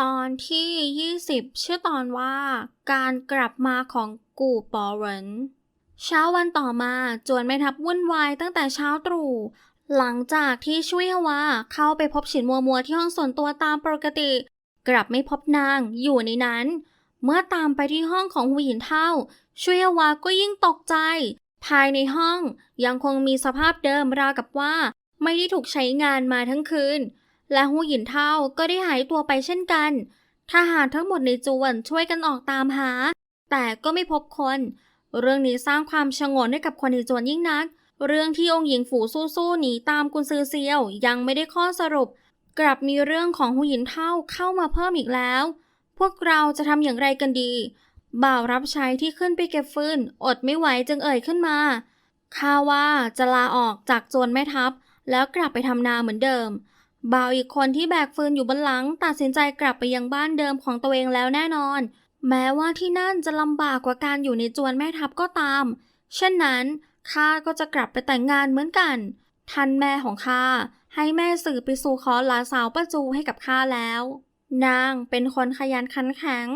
ตอนที่ 20 ชื่อตอนว่า การกลับมาของกู่ปอเหวินเช้าวันต่อมาจวนแม่ทัพวุ่นวายตั้งแต่เช้าตรู่หลังจากที่ช่วยฮวาเข้าไปพบฉินมัวมัวที่ห้องส่วนตัวตามปกติ กลับไม่พบนางอยู่ในนั้น เมื่อตามไปที่ห้องของหูหยินเท่าช่วยฮวาก็ยิ่งตกใจ ภายในห้องยังคงมีสภาพเดิมราวกับว่า ไม่ได้ถูกใช้งานมาทั้งคืน และหูหยินเท่าก็ได้หายตัวไปเช่นกันทหารทั้งหมดในจวนช่วยกันออกตามหา แต่ก็ไม่พบคน เรื่องนี้สร้างความชงนให้กับคนในจวนยิ่งนัก เรื่องที่องค์หญิงฝูสู้ๆหนีตามกุนซือเซียวยังไม่ได้ข้อสรุป กลับมีเรื่องของหูหยินเท่าเข้ามาเพิ่มอีกแล้ว พวกเราจะทำอย่างไรกันดี บ่าวรับใช้ที่ขึ้นไปเก็บฟืนอดไม่ไหวจึงเอ่ยขึ้นมาข้าว่าจะลาออกจากโจรแม่ทัพ แล้วกลับไปทำนาเหมือนเดิม บ่าวอีกคนที่แบกฟืนอยู่บนหลัง ตัดสินใจกลับไปยังบ้านเดิมของตัวเองแล้วแน่นอน แม้ว่าที่นั่นจะลำบากกว่าการอยู่ในจวนแม่ทัพก็ตาม เช่นนั้นข้าก็จะกลับไปแต่งงานเหมือนกัน ท่านแม่ของข้าให้แม่สื่อไปสู่ขอหลานสาวป้าจูให้กับข้าแล้ว นางเป็นคนขยันขันแข็ง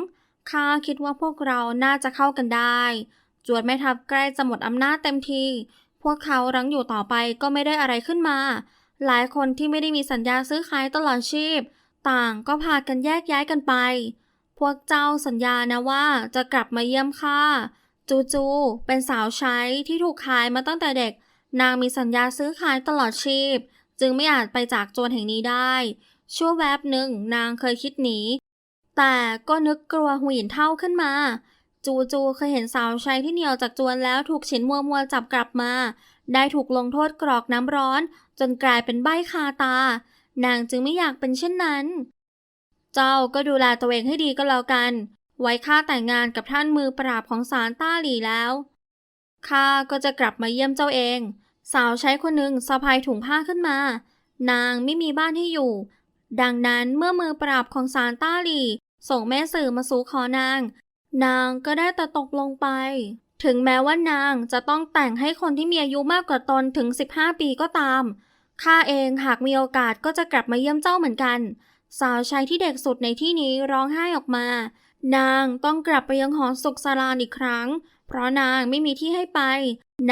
ข้าคิดว่าพวกเราน่าจะเข้ากันได้ จวนแม่ทัพใกล้จะหมดอำนาจเต็มที พวกเขารั้งอยู่ต่อไปก็ไม่ได้อะไรขึ้นมา หลายคนที่ไม่ได้มีสัญญาซื้อขายตลอดชีพ ต่างก็พากันแยกย้ายกันไป พวกเจ้าสัญญานะว่าจะกลับมาเยี่ยมข้าจูจูเป็นสาวใช้ที่ถูกขายมาตั้งแต่เด็ก นางมีสัญญาซื้อขายตลอดชีพ จึงไม่อาจไปจากโจรแห่งนี้ได้ ชั่วแวบหนึ่งนางเคยคิดหนี แต่ก็นึกกลัวหุยหยินเท่าขึ้นมา จูจูเคยเห็นสาวใช้ที่เหนียวจากจวนแล้วถูกฉินมัวมัวจับกลับมา ได้ถูกลงโทษกรอกน้ำร้อน จนกลายเป็นใบ้คาตา นางจึงไม่อยากเป็นเช่นนั้น เจ้าก็ดูแลตัวเองให้ดีก็แล้วกัน ไว้ข้าแต่งงานกับท่านมือปราบของศาลต้าหลี่แล้วข้าก็จะกลับมาเยี่ยมเจ้าเอง สาวใช้คนหนึ่งสะพายถุงผ้าขึ้นมา นางไม่มีบ้านให้อยู่ ดังนั้นเมื่อมือปราบของศาลต้าหลี่ส่งแม่สื่อมาสู่ขอนาง นางก็ได้แต่ตกลงไป ถึงแม้ว่านางจะต้องแต่งให้คนที่มีอายุมากกว่าตนถึง 15 ปีก็ตาม ข้าเองหากมีโอกาสก็จะกลับมาเยี่ยมเจ้าเหมือนกัน สาวใช้ที่เด็กสุดในที่นี้ร้องไห้ออกมา นางต้องกลับไปยังหอสุขสารานอีกครั้ง เพราะนางไม่มีที่ให้ไป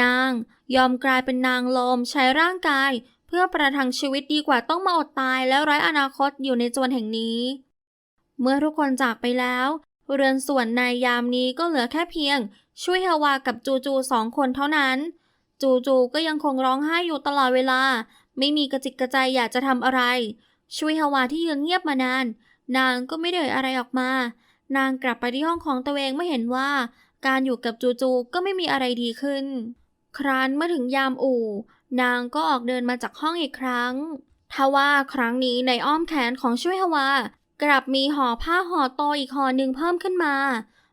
นางยอมกลายเป็นนางลมใช้ร่างกาย เพื่อประทังชีวิตดีกว่าต้องมาอดตายและไร้อนาคตอยู่ในจวนแห่งนี้ เมื่อทุกคนจากไปแล้ว เรือนส่วนในยามนี้ก็เหลือแค่เพียง ช่วยฮาวากับจูจูสองคนเท่านั้น จูจูก็ยังคงร้องไห้อยู่ตลอดเวลา ไม่มีกระจิกกระใจอยากจะทำอะไร ช่วยฮาวาที่ยืนเงียบมานาน นางก็ไม่ได้เอ่ยอะไรออกมา นางกลับไปที่ห้องของตัวเองเมื่อเห็นว่า การอยู่กับจูจูก็ไม่มีอะไรดีขึ้น ครั้นเมื่อถึงยามอู่ นางก็ออกเดินมาจากห้องอีกครั้งทว่าครั้งนี้ในอ้อมแขนของช่วยฮาวา กลับมีห่อผ้าห่อโตอีกห่อหนึ่งเพิ่มขึ้นมา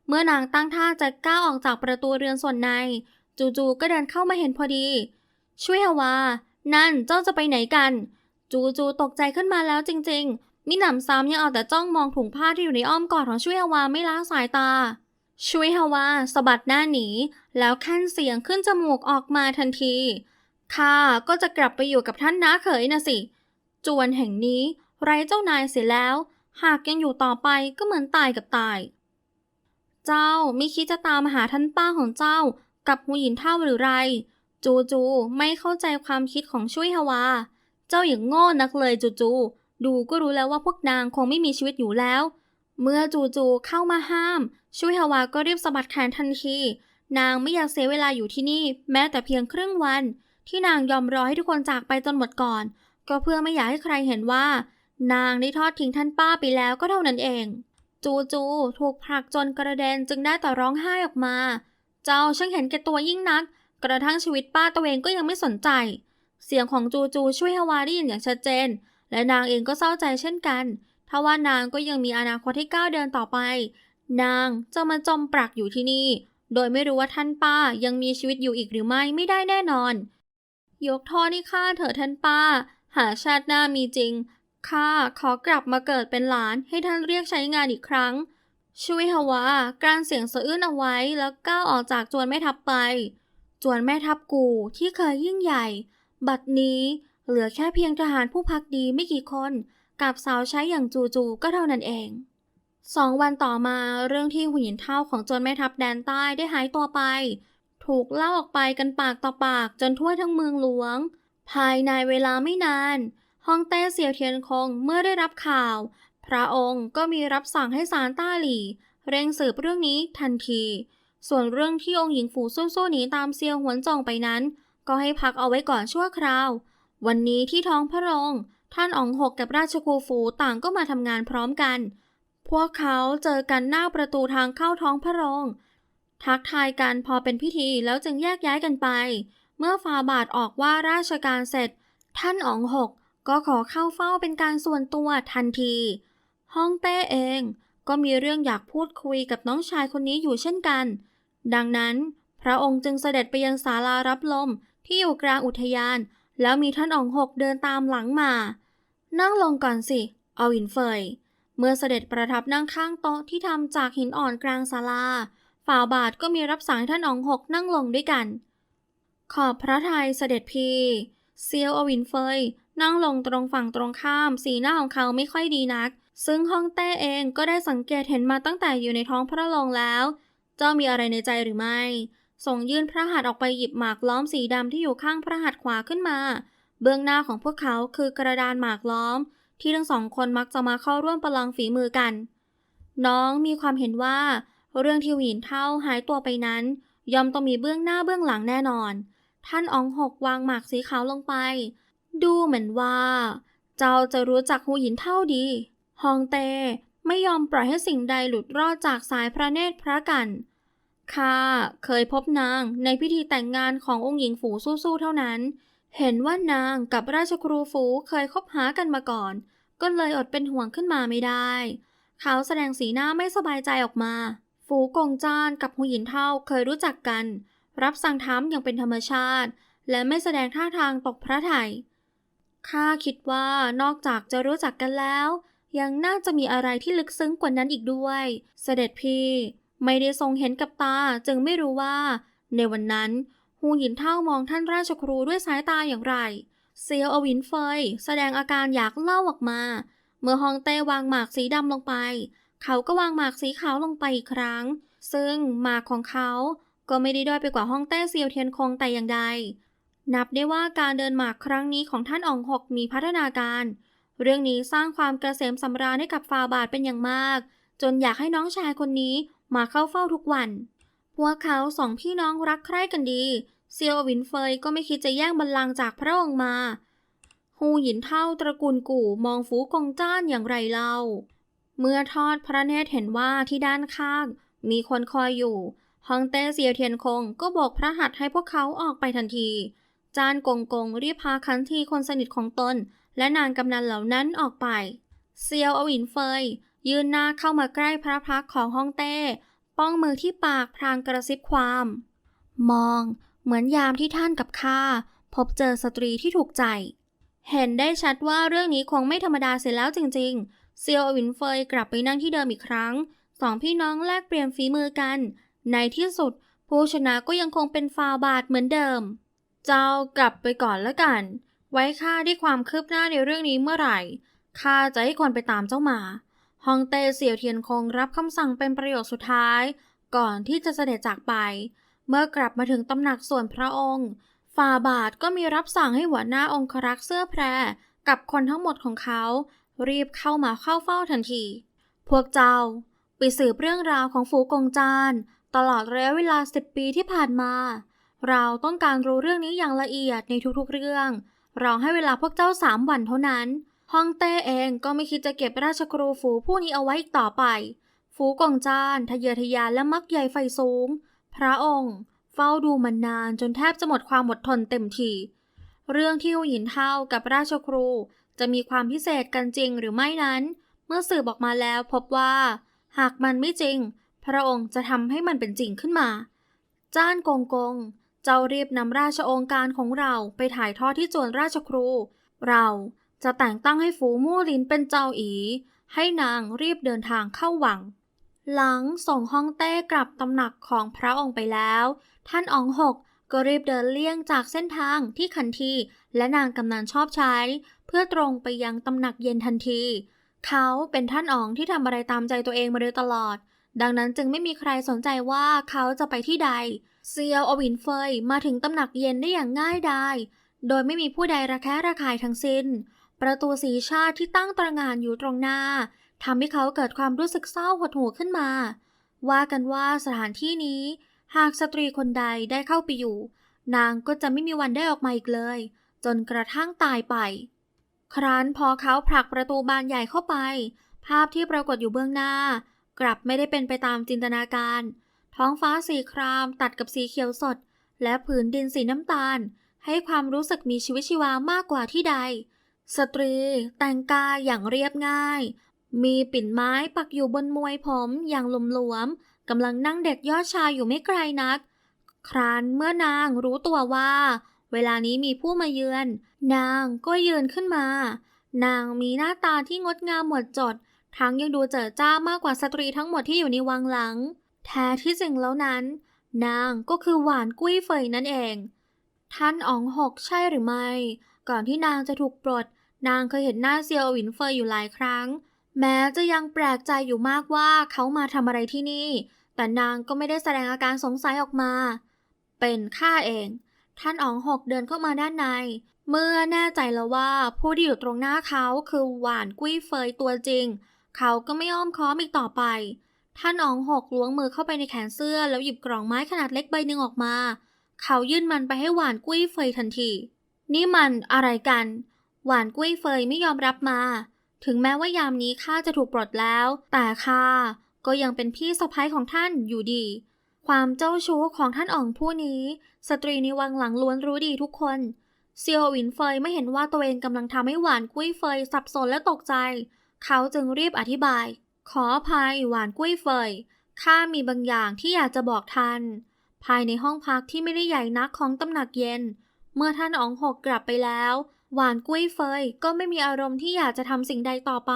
เมื่อนางตั้งท่าจะก้าวออกจากประตูเรือนส่วนใน จู่ๆก็เดินเข้ามาเห็นพอดี ช่วยฮาวา นั่นเจ้าจะไปไหนกัน จูจูตกใจขึ้นมาแล้วจริง ๆ มิหนำซ้ำยังเอาแต่จ้องมองถุงผ้าที่อยู่ในอ้อมกอดของช่วยฮาวาไม่ละสายตา ช่วยฮาวาสะบัดหน้าหนี แล้วขั้นเสียงขึ้นจมูกออกมาทันทีข้าก็จะกลับไปอยู่กับท่านน้าเขยนะสิ จวนแห่งนี้ ไร้เจ้านายเสียแล้ว หากยังอยู่ต่อไปก็เหมือนตายกับตาย เจ้าไม่คิดจะตามหาท่านป้าของเจ้า กับหูหยินเท่าหรือไร จูจูไม่เข้าใจความคิดของช่วยฮาวา เจ้าอย่างโง่นักเลยจูจู ดูก็รู้แล้วว่าพวกนางคงไม่มีชีวิตอยู่แล้ว เมื่อจูจูเข้ามาห้าม ช่วยฮาวาก็รีบสะบัดแขนทันที นางไม่อยากเสียเวลาอยู่ที่นี่ แม้แต่เพียงครึ่งวัน ที่นางยอมรอให้ทุกคนจากไปจนหมดก่อน ก็เพื่อไม่อยากให้ใครเห็นว่า นางได้ทอดทิ้งท่านป้าไปแล้วก็เท่านั้นเอง จูจูถูกผลักจนกระเด็นจึงได้แต่ร้องไห้ออกมา เจ้าช่างเห็นแก่ตัวยิ่งนัก กระทั่งชีวิตป้าตัวเองก็ยังไม่สนใจ เสียงของจูจูช่วยฮาวาได้ยินอย่างชัดเจน และนางเองก็เศร้าใจเช่นกันทว่านางก็ยังมีอนาคตที่ก้าวเดินต่อไป นางจะมาจมปลักอยู่ที่นี่ โดยไม่รู้ว่าท่านป้ายังมีชีวิตอยู่อีกหรือไม่ไม่ได้แน่นอน ยกโทษให้ข้าเถอะท่านป้า หาชาติหน้ามีจริง ข้าขอกลับมาเกิดเป็นหลานให้ท่านเรียกใช้งานอีกครั้ง ช่วยฮาวากรานเสียงสะอื้นเอาไว้แล้วก้าวออกจากจวนแม่ทัพไป จวนแม่ทัพกูที่เคยยิ่งใหญ่ บัดนี้เหลือแค่เพียงทหารผู้พักดีไม่กี่คน กับสาวใช้อย่างจูจูก็เท่านั้นเองสองวันต่อมาเรื่องที่หุนหยินเท่าของโจนแม่ทัพแดนใต้ได้หายตัวไป ถูกเล่าออกไปกันปากต่อปากจนทั่วทั้งเมืองหลวง ภายในเวลาไม่นาน ฮองเต้เสี่ยวเทียนคงเมื่อได้รับข่าว พระองค์ก็มีรับสั่งให้ศาลต้าหลี่ เร่งสืบเรื่องนี้ทันที ส่วนเรื่องที่องค์หญิงฝูสู้ๆหนีตามเซียวหวนจงไปนั้น ก็ให้พักเอาไว้ก่อนชั่วคราว วันนี้ที่ท้องพระโรงท่านอ๋องหกกับราชครูฝูต่างก็มาทำงานพร้อมกัน พวกเขาเจอกันหน้าประตูทางเข้าท้องพระโรงทักทายกันพอเป็นพิธีแล้วจึงแยกย้ายกันไป เมื่อฟาบาทออกว่าราชการเสร็จ ท่านอ๋องหก ก็ขอเข้าเฝ้าเป็นการส่วนตัวทันที ฮ่องเต้เองก็มีเรื่องอยากพูดคุยกับน้องชายคนนี้อยู่เช่นกัน ดังนั้นพระองค์จึงเสด็จไปยังศาลารับลมที่อยู่กลางอุทยาน แล้วมีท่านอ๋องหกเดินตามหลังมา นั่งลงก่อนสิ เอาหินเฟย เมื่อเสด็จประทับนั่งข้างโต๊ะที่ทำจากหินอ่อนกลางศาลา ฝ่าบาทก็มีรับสั่งให้ท่านอ๋องหกนั่งลงด้วยกัน ขอบพระทัยเสด็จพี่ เซียวอวินเฟย นั่งลงตรงฝั่งตรงข้าม สีหน้าของเขาไม่ค่อยดีนัก ซึ่งฮ่องเต้เองก็ได้สังเกตเห็นมาตั้งแต่อยู่ในท้องพระโรงแล้ว เจ้ามีอะไรในใจหรือไม่ ส่งยื่นพระหัตถ์ออกไปหยิบหมากล้อมสีดำที่อยู่ข้างพระหัตถ์ขวาขึ้นมา เบื้องหน้าของพวกเขาคือกระดานหมากล้อม ที่ทั้งสองคนมักจะมาเข้าร่วมประลองฝีมือกัน น้องมีความเห็นว่า เรื่องที่หวินเท่าหายตัวไปนั้น ย่อมต้องมีเบื้องหน้าเบื้องหลังแน่นอน ท่านอองหกวางหมากสีขาวลงไป ดูเหมือนว่า เจ้าจะรู้จักหูหยินเท่าดี ฮองเต้ไม่ยอมปล่อยให้สิ่งใดหลุดรอดจากสายพระเนตรพระกันข้าเคยพบนางในพิธีแต่งงานขององค์หญิงฝูสู้ๆเท่านั้น เห็นว่านางกับราชครูฝูเคยคบหากันมาก่อน ก็เลยอดเป็นห่วงขึ้นมาไม่ได้ เขาแสดงสีหน้าไม่สบายใจออกมา ฝูกงจานกับหูหยินเท่าเคยรู้จักกัน รับสั่งทำอย่างเป็นธรรมชาติ และไม่แสดงท่าทางตกพระทัยข้าคิดว่านอกจากจะรู้จักกันแล้ว ยังน่าจะมีอะไรที่ลึกซึ้งกว่านั้นอีกด้วย เสด็จพี่ ไม่ได้ทรงเห็นกับตาจึงไม่รู้ว่า ในวันนั้นฮูหยินเท่ามองท่านราชครูด้วยสายตาอย่างไร เซียวอวินเฟย แสดงอาการอยากเล่าออกมา เมื่อฮองเต้วางหมากสีดำลงไป เขาก็วางหมากสีขาวลงไปอีกครั้ง ซึ่งหมากของเขา ก็ไม่ได้ด้อยไปกว่าฮ่องเต้เซียวเทียนคงแต่อย่างใด นับได้ว่าการเดินหมากครั้งนี้ของท่านอองหกมีพัฒนาการ เรื่องนี้สร้างความกระเสมสำราญให้กับฟาบาทเป็นอย่างมาก จนอยากให้น้องชายคนนี้มาเข้าเฝ้าทุกวัน พวกเขาสองพี่น้องรักใคร่กันดี เซียวหวินเฟยก็ไม่คิดจะแย่งบัลลังก์จากพระองค์มาฮูหยินเท่าตระกูลกู่มองฝูกงจ้านอย่างไรเล่า เมื่อทอดพระเนตรเห็นว่าที่ด้านข้างมีคนคอยอยู่ ฮองเต้เซียวเทียนคงก็บอกพระหัตถ์ให้พวกเขาออกไปทันที จานกงกงรีบพาคันทีคนสนิทของตน และนางกำนันเหล่านั้นออกไป เซียวอวินเฟย ยืนหน้าเข้ามาใกล้พระพักของฮ่องเต้ ป้องมือที่ปากพรางกระซิบความ มองเหมือนยามที่ท่านกับข้าพบเจอสตรีที่ถูกใจ เห็นได้ชัดว่าเรื่องนี้คงไม่ธรรมดาเสียแล้วจริงๆ เซียวอวินเฟยกลับไปนั่งที่เดิมอีกครั้ง สองพี่น้องแลกเปลี่ยนฝีมือกัน ในที่สุด ผู้ชนะก็ยังคงเป็นฟาบาทเหมือนเดิม เจ้ากลับไปก่อนแล้วกัน ไว้ข้าได้ความคืบหน้าในเรื่องนี้เมื่อไหร่ข้าจะให้คนไปตามเจ้ามาฮองเต้เสี่ยวเทียนคงรับคำสั่งเป็นประโยคสุดท้าย ก่อนที่จะเสด็จจากไป เมื่อกลับมาถึงตำหนักส่วนพระองค์ฟาบาทก็มีรับสั่งให้หัวหน้าองครักษ์เสื้อแพร กับคนทั้งหมดของเขา รีบเข้ามาเข้าเฝ้าทันที พวกเจ้า ไปสืบเรื่องราวของฝูกงจาน ตลอดระยะเวลาสิบปีที่ผ่านมา เราต้องการรู้เรื่องนี้อย่างละเอียดในทุกๆเรื่อง เราให้เวลาพวกเจ้าสามวันเท่านั้นฮองเต้เองก็ไม่คิดจะเก็บราชครูฝูผู้นี้เอาไว้อีกต่อไป ฝูกงจานทะเยอทะยานและมักใหญ่ไฟสูง พระองค์ เฝ้าดูมันนานจนแทบจะหมดความอดทนเต็มทีเรื่องที่หูอินเท่ากับราชครู จะมีความพิเศษกันจริงหรือไม่นั้น เมื่อสืบออกมาแล้วพบว่า หากมันไม่จริง พระองค์จะทำให้มันเป็นจริงขึ้นมา จ้านกงกง เจ้ารีบนำราชองค์การของเราไปถ่ายทอดที่จวนราชครู เราจะแต่งตั้งให้ฝูมู่ลินเป็นเจ้าอี ให้นางรีบเดินทางเข้าวัง หลังส่งฮ่องเต้กลับตำหนักของพระองค์ไปแล้ว ท่านอองหกก็รีบเดินเลี่ยงจากเส้นทางที่คันทีและนางกำนันชอบใช้ เพื่อตรงไปยังตำหนักเย็นทันที เขาเป็นท่านอ๋องที่ทำอะไรตามใจตัวเองมาโดยตลอด ดังนั้นจึงไม่มีใครสนใจว่าเขาจะไปที่ใด เซียวอวินเฟยมาถึงตำหนักเย็นได้อย่างง่ายดาย โดยไม่มีผู้ใดระแคะระคายทั้งสิ้น ประตูสีชาติที่ตั้งตระงานอยู่ตรงหน้าทำให้เขาเกิดความรู้สึกเศร้าหดหู่ขึ้นมา ว่ากันว่าสถานที่นี้ หากสตรีคนใดได้เข้าไปอยู่ นางก็จะไม่มีวันได้ออกมาอีกเลย จนกระทั่งตายไป ครั้นพอเขาผลักประตูบานใหญ่เข้าไป ภาพที่ปรากฏอยู่เบื้องหน้า กลับไม่ได้เป็นไปตามจินตนาการ ท้องฟ้าสีครามตัดกับสีเขียวสด และผืนดินสีน้ำตาล ให้ความรู้สึกมีชีวิตชีวามากกว่าที่ใด สตรีแต่งกายอย่างเรียบง่าย มีปิ่นไม้ปักอยู่บนมวยผมอย่างหลวมๆกำลังนั่งเด็ดยอดชายอยู่ไม่ไกลนัก ครั้นเมื่อนางรู้ตัวว่า เวลานี้มีผู้มาเยือน นางก็ยืนขึ้นมา นางมีหน้าตาที่งดงามหมดจด ทั้งยังดูเจิดจ้ามากกว่าสตรีทั้งหมดที่อยู่ในวังหลัง แท้ที่จริงแล้วนั้น นางก็คือหวานกุ้ยเฟยนั่นเอง ท่านอ๋องหกใช่หรือไม่ ก่อนที่นางจะถูกปลด นางเคยเห็นหน้าเซียวหวินเฟยอยู่หลายครั้ง แม้จะยังแปลกใจอยู่มากว่าเขามาทำอะไรที่นี่ แต่นางก็ไม่ได้แสดงอาการสงสัยออกมา เป็นข้าเอง ท่านอ๋องหกเดินเข้ามาด้านในเมื่อแน่ใจแล้วว่าผู้ที่อยู่ตรงหน้าเขาคือหวานกุ้ยเฟยตัวจริง เขาก็ไม่อ้อมค้อมอีกต่อไป ท่านอ๋องหกล้วงมือเข้าไปในแขนเสื้อ แล้วหยิบกล่องไม้ขนาดเล็กใบหนึ่งออกมา เขายื่นมันไปให้หวานกุ้ยเฟยทันที นี่มันอะไรกัน หวานกุ้ยเฟยไม่ยอมรับมา ถึงแม้ว่ายามนี้ข้าจะถูกปลดแล้ว แต่ข้าก็ยังเป็นพี่สะพ้ายของท่านอยู่ดี ความเจ้าชู้ของท่านอ๋องผู้นี้ สตรีในวังหลังล้วนรู้ดีทุกคนเซียวหวินเฟยไม่เห็นว่าตัวเองกำลังทำให้หวานกุ้ยเฟยสับสนและตกใจ เขาจึงรีบอธิบาย ขออภัยหวานกุ้ยเฟย ข้ามีบางอย่างที่อยากจะบอกท่าน ภายในห้องพักที่ไม่ได้ใหญ่นักของตำหนักเย็น เมื่อท่านอองหกกลับไปแล้ว หวานกุ้ยเฟยก็ไม่มีอารมณ์ที่อยากจะทำสิ่งใดต่อไป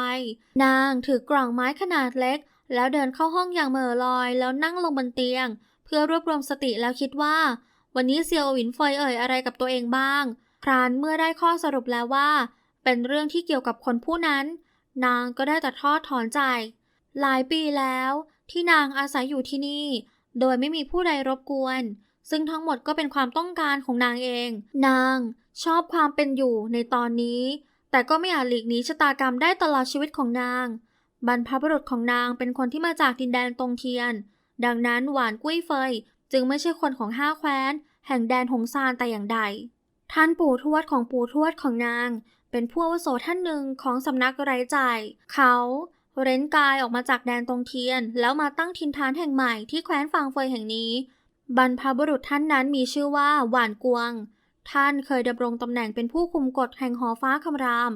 นางถือกล่องไม้ขนาดเล็ก แล้วเดินเข้าห้องอย่างเม่อลอย แล้วนั่งลงบนเตียง เพื่อรวบรวมสติแล้วคิดว่า วันนี้เซียวหวินเฟยเอ่ยอะไรกับตัวเองบ้างครานเมื่อได้ข้อสรุปแล้วว่า เป็นเรื่องที่เกี่ยวกับคนผู้นั้น นางก็ได้แต่ทอดถอนใจ หลายปีแล้วที่นางอาศัยอยู่ที่นี่ โดยไม่มีผู้ใดรบกวน ซึ่งทั้งหมดก็เป็นความต้องการของนางเอง นางชอบความเป็นอยู่ในตอนนี้ แต่ก็ไม่อาจหลีกหนีชะตากรรมได้ตลอดชีวิตของนาง บรรพบุรุษของนางเป็นคนที่มาจากดินแดนตรงเทียน ดังนั้นหวานกุ้ยเฟยจึงไม่ใช่คนของห้าแคว้น แห่งแดนหงซานแต่อย่างใด ท่านปู่ทวดของปู่ทวดของนาง เป็นผู้อาวุโสท่านหนึ่งของสำนักไร้ใจาย เขาเร้นกายออกมาจากแดนตรงเทียน แล้วมาตั้งทินฐานแห่งใหม่ที่แคว้นฟางเฟยแห่งนี้ บรรพบุรุษท่านนั้นมีชื่อว่าหวานกวง ท่านเคยดำรงตำแหน่งเป็นผู้คุมกฎแห่งหอฟ้าคำราม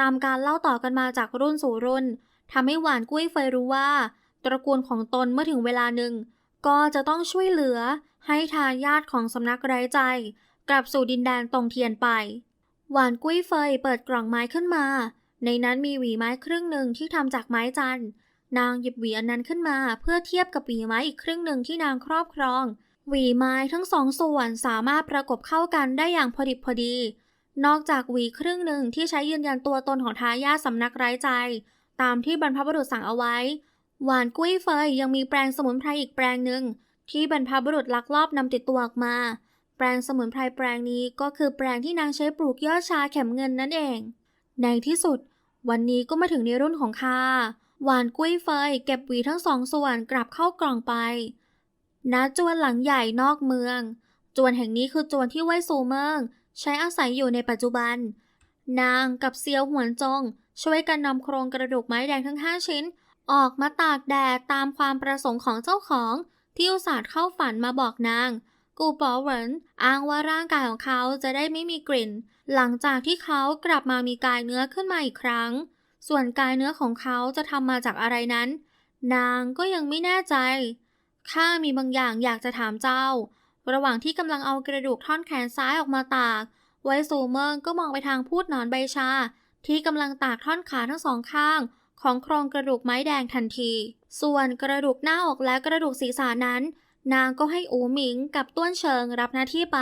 ตามการเล่าต่อกันมาจากรุ่นสู่รุ่นทำให้หวานกุ้ยเฟยรู้ว่า ตระกูลของตนเมื่อถึงเวลาหนึ่ง ก็จะต้องช่วยเหลือให้ทายาทของสำนักไร้ใจ กลับสู่ดินแดนตรงเทียนไป หวานกุ้ยเฟยเปิดกล่องไม้ขึ้นมา ในนั้นมีหวีไม้ครึ่งหนึ่งที่ทำจากไม้จันทร์นางหยิบหวีอันนั้นขึ้นมา เพื่อเทียบกับหวีไม้อีกครึ่งหนึ่งที่นางครอบครอง หวีไม้ทั้งสองส่วนสามารถประกบเข้ากันได้อย่างพอดิบพอดี นอกจากหวีครึ่งหนึ่งที่ใช้ยืนยันตัวตนของทายาทสำนักไร้ใจ ตามที่บรรพบุรุษสั่งเอาไว้ หวานกุ้ยเฟยยังมีแปรงสมุนไพรอีกแปรงหนึ่งที่บรรพบุรุษลักลอบนำติดตัวออกมา แปรงสมุนไพรแปรงนี้ก็คือแปรงที่นางใช้ปลูกยอดชาเข็มเงินนั่นเอง ในที่สุด วันนี้ก็มาถึงในรุ่นของข้าหวานกุ้ยเฟยเก็บหวีทั้งสองส่วนกลับเข้ากล่องไปณจวนหลังใหญ่นอกเมือง จวนแห่งนี้คือจวนที่ไว้ซูเมิงใช้อาศัยอยู่ในปัจจุบัน นางกับเซียวหวนจง ช่วยกันนำโครงกระดูกไม้แดงทั้ง5ชิ้น ออกมาตากแดดตามความประสงค์ของเจ้าของ ที่อุตส่าห์เข้าฝันมาบอกนาง กูปอเหวินอ้างว่าร่างกายของเขาจะได้ไม่มีกลิ่น หลังจากที่เขากลับมามีกายเนื้อขึ้นมาอีกครั้ง ส่วนกายเนื้อของเขาจะทำมาจากอะไรนั้น นางก็ยังไม่แน่ใจ ข้ามีบางอย่างอยากจะถามเจ้า ระหว่างที่กำลังเอากระดูกท่อนแขนซ้ายออกมาตาก ไวซูเมิงก็มองไปทางพูดหนอนใบชา ที่กำลังตากท่อนขาทั้งสองข้างของโครงกระดูกไม้แดงทันที ส่วนกระดูกหน้าอกและกระดูกศีรษะนั้น นางก็ให้อูหมิงกับต้วนเชิงรับหน้าที่ไป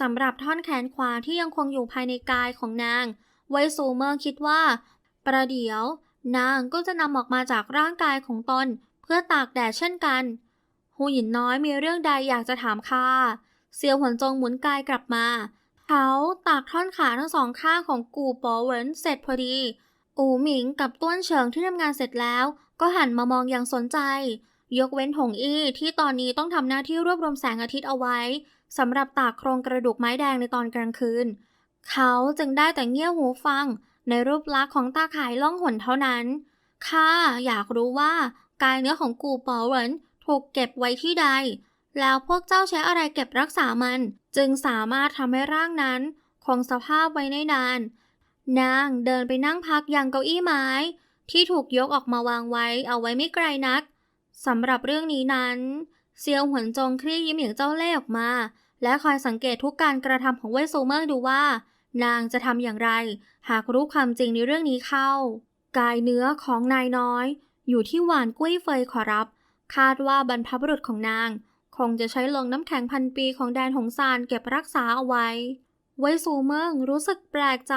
สำหรับท่อนแขนขวาที่ยังคงอยู่ภายในกายของนาง ไวซูเมอร์คิดว่า ประเดี๋ยว นางก็จะนำออกมาจากร่างกายของตน เพื่อตากแดดเช่นกัน หูหยินน้อยมีเรื่องใดอยากจะถามข้าเซียวหวนจงหมุนกายกลับมา เขาตากท่อนขาทั้งสองข้างของกูปอเหวินเสร็จพอดี อูหมิงกับต้วนเฉิงที่ทำงานเสร็จแล้ว ก็หันมามองอย่างสนใจ ยกเว้นหงอี้ที่ตอนนี้ต้องทำหน้าที่รวบรวมแสงอาทิตย์เอาไว้สำหรับตากโครงกระดูกไม้แดงในตอนกลางคืน เขาจึงได้แต่เงี่ยหูฟัง ในรูปลักษณ์ของตาข่ายล่องหนเท่านั้น ข้าอยากรู้ว่ากายเนื้อของกูปอเหวินถูกเก็บไว้ที่ใด แล้วพวกเจ้าใช้อะไรเก็บรักษามัน จึงสามารถทำให้ร่างนั้น คงสภาพไว้ได้นาน นางเดินไปนั่งพักยังเก้าอี้ไม้ ที่ถูกยกออกมาวางไว้เอาไว้ไม่ไกลนัก สำหรับเรื่องนี้นั้นเซียวหวนจงคลี่ยิ้มอย่างเจ้าเล่ห์ออกมา และคอยสังเกตทุกการกระทำของเว่ยซูเมอร์ดูว่า นางจะทำอย่างไร หากรู้ความจริงในเรื่องนี้เข้า กายเนื้อของนายน้อย อยู่ที่หวานกุ้ยเฟยขอรับ คาดว่าบรรพบุรุษของนาง คงจะใช้ลงน้ำแข็งพันปีของแดนหงซานเก็บรักษาเอาไว้ เว่ยซูเมิงรู้สึกแปลกใจ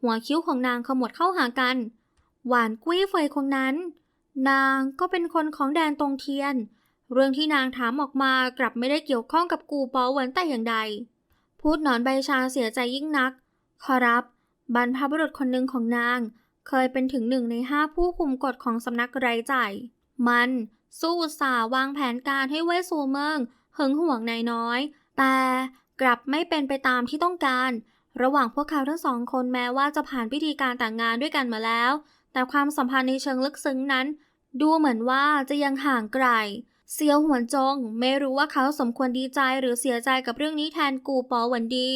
หัวคิ้วของนางขมวดเข้าหากัน หวานกุ้ยเฟยคนนั้น นางก็เป็นคนของแดนตรงเทียน เรื่องที่นางถามออกมากลับไม่ได้เกี่ยวข้องกับกูเปาเหวินแต่อย่างใด พูดหนอนใบชาเสียใจยิ่งนัก ขอรับ บรรพบุรุษคนหนึ่งของนาง เคยเป็นถึงหนึ่งในห้าผู้คุมกฎของสำนักไร้ใจายมันสู้อุตสาห์วางแผนการให้เว่ยซูเมิงหึงห่วงนายน้อย แต่กลับไม่เป็นไปตามที่ต้องการ ระหว่างพวกเขาทั้งสองคนแม้ว่าจะผ่านพิธีการแต่งงานด้วยกันมาแล้ว แต่ความสัมพันธ์ในเชิงลึกซึ้งนั้น ดูเหมือนว่าจะยังห่างไกล เซียวหวนจง ไม่รู้ว่าเขาสมควรดีใจหรือเสียใจกับเรื่องนี้แทนกูปอหวันดี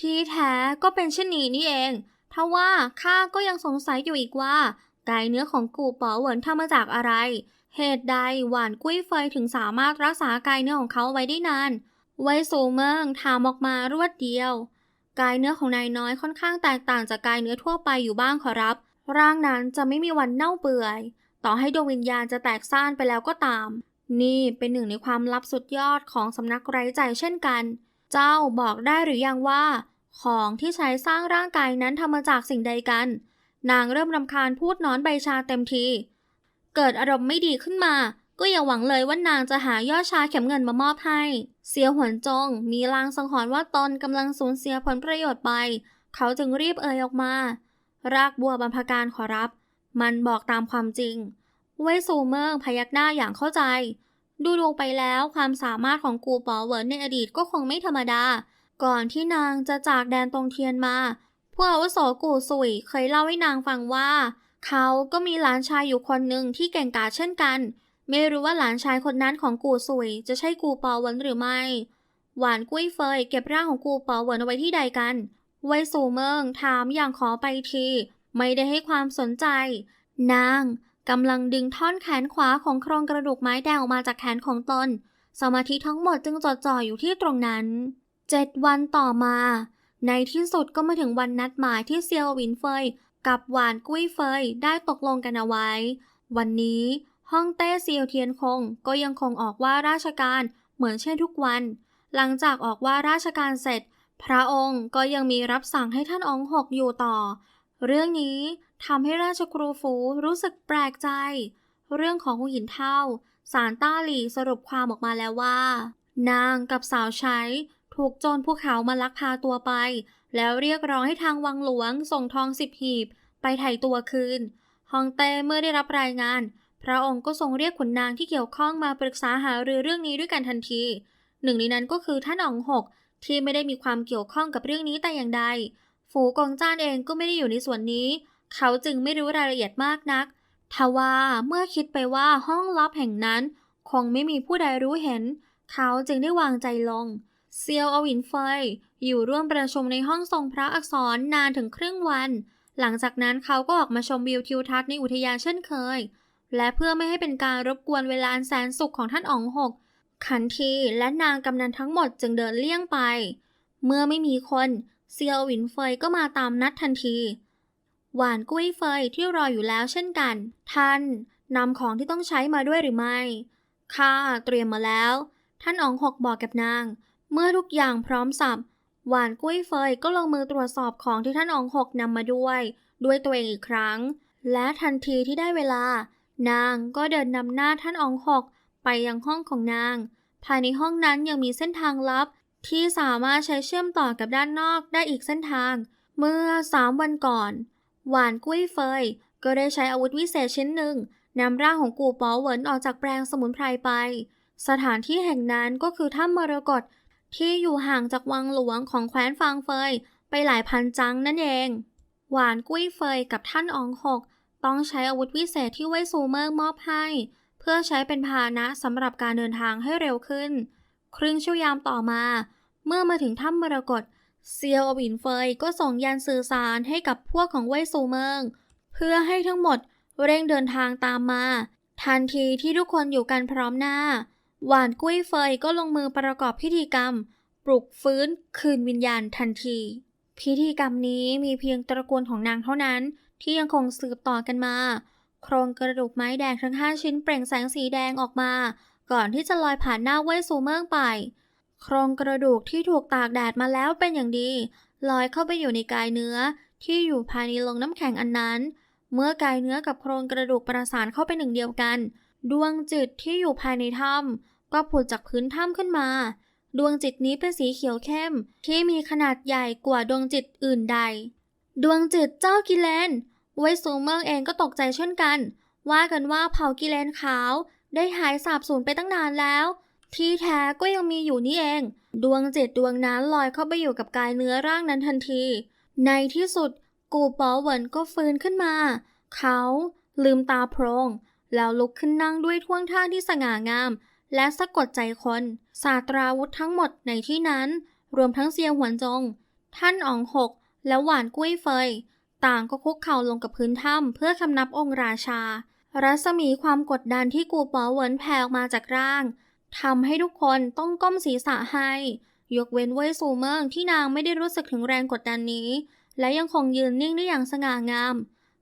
ที่แท้ก็เป็นเช่นนี้นี่เองทว่าข้าก็ยังสงสัยอยู่อีกว่ากายเนื้อของกูปอหวนทำมาจากอะไร เหตุใดหวานกุ้ยเฟยถึงสามารถรักษากายเนื้อของเขาไว้ได้นาน ไวสูเมิงถามออกมารวดเดียวกายเนื้อของนายน้อยค่อนข้างแตกต่างจากกายเนื้อทั่วไปอยู่บ้างขอรับ ร่างนั้นจะไม่มีวันเน่าเปื่อย ต่อให้ดวงวิญญาณจะแตกซ่านไปแล้วก็ตาม นี่เป็นหนึ่งในความลับสุดยอดของสำนักไร้ใจเช่นกัน เจ้าบอกได้หรือยังว่า ของที่ใช้สร้างร่างกายนั้นทำมาจากสิ่งใดกัน นางเริ่มรำคาญพูดนอนใบชาเต็มที เกิดอารมณ์ไม่ดีขึ้นมา ก็อย่าหวังเลยว่านางจะหายอดชาเข็มเงินมามอบให้ เสียหวนจง มีลางสังหรณ์ว่าตนกำลังสูญเสียผลประโยชน์ไป เขาจึงรีบเอ่ยออกมา รากบัวบรรพการขอรับ มันบอกตามความจริงเว่ยซูเมิงพยักหน้าอย่างเข้าใจ ดูดูไปแล้วความสามารถของกูปอเวินในอดีตก็คงไม่ธรรมดา ก่อนที่นางจะจากแดนตรงเทียนมา พวกอาวุโสกูสุยเคยเล่าให้นางฟังว่า เขาก็มีหลานชายอยู่คนหนึ่งที่เก่งกาจเช่นกัน ไม่รู้ว่าหลานชายคนนั้นของกูสุยจะใช่กูปอเวินหรือไม่ หวานกุ้ยเฟยเก็บร่างของกูปอเวินเอาไว้ที่ใดกันไวสูเมิงถามอย่างขอไปที ไม่ได้ให้ความสนใจ นางกำลังดึงท่อนแขนขวาของโครงกระดูกไม้แดงออกมาจากแขนของตน สมาธิทั้งหมดจึงจดจ่ออยู่ที่ตรงนั้นเจ็ดวันต่อมา ในที่สุดก็มาถึงวันนัดหมายที่เซียวหวินเฟยกับหวานกุ้ยเฟยได้ตกลงกันเอาไว้ วันนี้ฮ่องเต้เซียวเทียนคงก็ยังคงออกว่าราชการเหมือนเช่นทุกวัน หลังจากออกว่าราชการเสร็จ พระองค์ก็ยังมีรับสั่งให้ท่านองหกอยู่ต่อ เรื่องนี้ทำให้ราชครูฟูรู้สึกแปลกใจ เรื่องของหูหินเท่า สารต้าหลี่สรุปความออกมาแล้วว่า นางกับสาวใช้ถูกโจรภูเขามาลักพาตัวไป แล้วเรียกร้องให้ทางวังหลวงส่งทองสิบหีบ ไปไถ่ตัวคืนฮองเต้เมื่อได้รับรายงาน พระองค์ก็ทรงเรียกขุนนางที่เกี่ยวข้องมาปรึกษาหารือเรื่องนี้ด้วยกันทันที หนึ่งในนั้นก็คือท่านอ๋องหกที่ไม่ได้มีความเกี่ยวข้องกับเรื่องนี้แต่อย่างใด ฝูกองจ้านเองก็ไม่ได้อยู่ในส่วนนี้ เขาจึงไม่รู้รายละเอียดมากนักทว่าเมื่อคิดไปว่าห้องลับแห่งนั้น คงไม่มีผู้ใดรู้เห็น เขาจึงได้วางใจลง เซียวอวินเฟยอยู่ร่วมประชุมในห้องทรงพระอักษรนานถึงครึ่งวัน หลังจากนั้นเขาก็ออกมาชมวิวทิวทัศน์ในอุทยานเช่นเคย และเพื่อไม่ให้เป็นการรบกวนเวลาอันแสนสุขของท่านอ๋องหก ขันทีและนางกำนันทั้งหมดจึงเดินเลี่ยงไป เมื่อไม่มีคน เซียวหวินเฟยก็มาตามนัดทันที หวานกุ้ยเฟยที่รออยู่แล้วเช่นกัน ท่านนำของที่ต้องใช้มาด้วยหรือไม่ ข้าเตรียมมาแล้ว ท่านอองหกบอกกับนาง เมื่อทุกอย่างพร้อมสับ หวานกุ้ยเฟยก็ลงมือตรวจสอบของที่ท่านอองหกนำมาด้วย ด้วยตัวเองอีกครั้ง และทันทีที่ได้เวลา นางก็เดินนำหน้าท่านอองหกไปยังห้องของนาง ภายในห้องนั้นยังมีเส้นทางลับ ที่สามารถใช้เชื่อมต่อกับด้านนอกได้อีกเส้นทาง เมื่อสามวันก่อน หวานกุ้ยเฟย ก็ได้ใช้อาวุธวิเศษชิ้นหนึ่งนำร่างของกูป๋อเหวินออกจากแปลงสมุนไพรไป สถานที่แห่งนั้นก็คือถ้ำมรกตที่อยู่ห่างจากวังหลวงของแคว้นฟางเฟยไปหลายพันจังนั่นเอง หวานกุ้ยเฟยกับท่านอองหกต้องใช้อาวุธวิเศษที่เว่ยซูเมิงมอบให้ เพื่อใช้เป็นพาหนะสำหรับการเดินทางให้เร็วขึ้น ครึ่งชั่วยามต่อมา เมื่อมาถึงถ้ำมรกตเซียวอวินเฟยก็ส่งยานสื่อสารให้กับพวกของเว่ยซูเมิง เพื่อให้ทั้งหมดเร่งเดินทางตามมา ทันทีที่ทุกคนอยู่กันพร้อมหน้า หวานกุ้ยเฟยก็ลงมือประกอบพิธีกรรม ปลุกฟื้นคืนวิญญาณทันที พิธีกรรมนี้มีเพียงตระกูลของนางเท่านั้น ที่ยังคงสืบต่อกันมา โครงกระดูกไม้แดงทั้งห้าชิ้นเปล่งแสงสีแดงออกมา ก่อนที่จะลอยผ่านหน้าเว่ยซูเมิงไป โครงกระดูกที่ถูกตากแดดมาแล้วเป็นอย่างดี ลอยเข้าไปอยู่ในกายเนื้อ ที่อยู่ภายในลงน้ำแข็งอันนั้น เมื่อกายเนื้อกับโครงกระดูกประสานเข้าเป็นหนึ่งเดียวกัน ดวงจิตที่อยู่ภายในถ้ำก็ผุดจากพื้นถ้ำขึ้นมา ดวงจิตนี้เป็นสีเขียวเข้ม ที่มีขนาดใหญ่กว่าดวงจิตอื่นใด ดวงจิตเจ้ากิเลนเว่ยซูเมิงเองก็ตกใจเช่นกัน ว่ากันว่าเผ่ากิเลนขาว ได้หายสาบสูญไปตั้งนานแล้ว ที่แท้ก็ยังมีอยู่นี่เอง ดวงจิตดวงนั้นลอยเข้าไปอยู่กับกายเนื้อร่างนั้นทันที ในที่สุดกูปอเหวินก็ฟื้นขึ้นมา เขาลืมตาโพรง แล้วลุกขึ้นนั่งด้วยท่วงท่าที่สง่างาม และสะกดใจคน ศาสตราวุธทั้งหมดในที่นั้น รวมทั้งเซียวหวนจง ท่านอ๋องหก และหวานกุ้ยเฟย ต่างก็คุกเข่าลงกับพื้นถ้ำเพื่อคำนับองค์ราชา รัศมีความกดดันที่กูปอเหวินแผ่ออกมาจากร่าง ทำให้ทุกคนต้องก้มศีรษะให้ ยกเว้นเว่ยซูเมิงที่นางไม่ได้รู้สึกถึงแรงกดดันนี้ และยังคงยืนนิ่งได้อย่างสง่างาม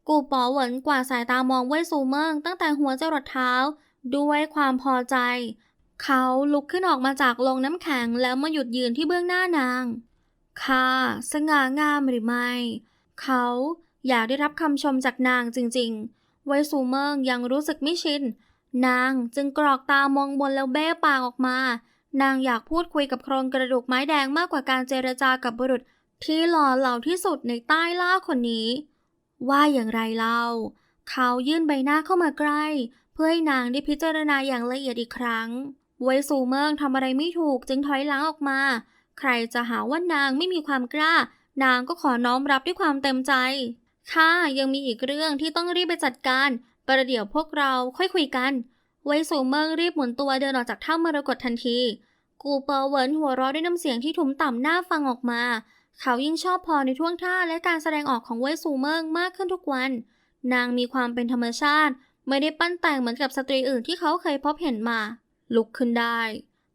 กูปอเหวินกว่าดสายตามองเว่ยซูเมิงตั้งแต่หัวจรดเท้า ด้วยความพอใจ เขาลุกขึ้นออกมาจากโรงน้ำแข็งแล้วมาหยุดยืนที่เบื้องหน้านางค่ะสง่างามหรือไม่ เขาอยากได้รับคำชมจากนางจริงๆเว่ยซูเมิงยังรู้สึกไม่ชิน นางจึงกรอกตามองบนแล้วเบ้ปากออกมา นางอยากพูดคุยกับโครงกระดูกไม้แดงมากกว่าการเจรจากับบุรุษ ที่หล่อเหลาที่สุดในใต้ล่าคนนี้ ว่าอย่างไรเล่า เขายื่นใบหน้าเข้ามาใกล้ เพื่อให้นางได้พิจารณาอย่างละเอียดอีกครั้งเวยซูเมิงทำอะไรไม่ถูกจึงถอยหลังออกมา ใครจะหาว่านางไม่มีความกล้า นางก็ขอน้อมรับด้วยความเต็มใจค่ะยังมีอีกเรื่องที่ต้องรีบไปจัดการ ประเดี๋ยวพวกเราค่อยคุยกันเวยซูเมิงรีบหมุนตัวเดินออกจากถ้ำมรกตทันที กูเปอร์เวินหัวเราะด้วยน้ำเสียงที่ทุ้มต่ำหน้าฟังออกมา เขายิ่งชอบพอในท่วงท่าและการแสดงออกของเว่ยซูเมิงมากขึ้นทุกวัน นางมีความเป็นธรรมชาติ ไม่ได้ปั้นแต่งเหมือนกับสตรีอื่นที่เขาเคยพบเห็นมา ลุกขึ้นได้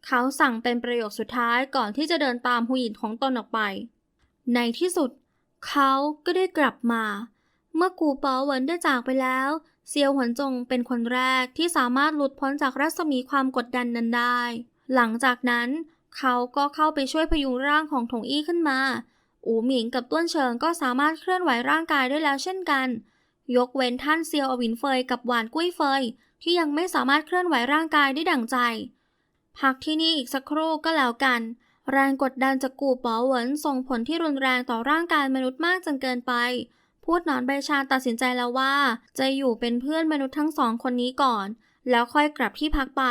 เขาสั่งเป็นประโยคสุดท้ายก่อนที่จะเดินตามหูหยินของตนออกไป ในที่สุด เขาก็ได้กลับมา เมื่อกูเปาเวินได้จากไปแล้ว เซียวหวนจงเป็นคนแรกที่สามารถหลุดพ้นจากรัศมีความกดดันนั้นได้ หลังจากนั้นเขาก็เข้าไปช่วยพยุงร่างของถงอี้ขึ้นมา อูหมิงกับต้วนเฉิงก็สามารถเคลื่อนไหวร่างกายได้แล้วเช่นกัน ยกเว้นท่านเซียวอวินเฟยกับหวานกุ้ยเฟยที่ยังไม่สามารถเคลื่อนไหวร่างกายได้ดั่งใจ พักที่นี่อีกสักครู่ก็แล้วกัน แรงกดดันจากกูป๋อเหวินส่งผลที่รุนแรงต่อร่างกายมนุษย์มากจนเกินไป พูดหนอนใบชาตัดสินใจแล้วว่า จะอยู่เป็นเพื่อนมนุษย์ทั้งสองคนนี้ก่อน แล้วค่อยกลับที่พักไป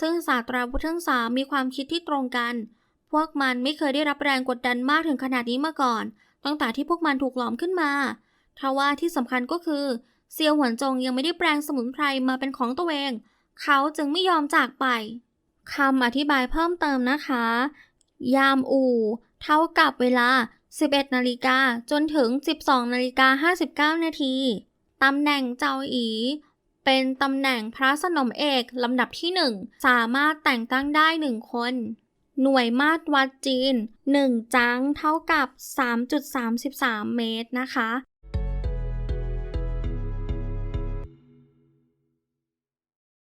ซึ่งศาสตราวุธทั้งสามมีความคิดที่ตรงกัน พวกมันไม่เคยได้รับแรงกดดันมากถึงขนาดนี้มาก่อน ตั้งแต่ที่พวกมันถูกหลอมขึ้นมาทว่าที่สำคัญก็คือ เซียวหวนจงยังไม่ได้แปลงสมุนไพรมาเป็นของตัวเอง เขาจึงไม่ยอมจากไปคำอธิบายเพิ่มเติมนะคะ ยามอู่ เท่ากับเวลา 11นาฬิกาจนถึง 12นาฬิกา59นาทีตำแหน่งเจ้าอี เป็นตำแหน่งพระสนมเอกลำดับที่ 1 สามารถแต่งตั้งได้ 1 คน หน่วยมาตรวัดจีน 1 จังเท่ากับ 3.33 เมตรนะคะ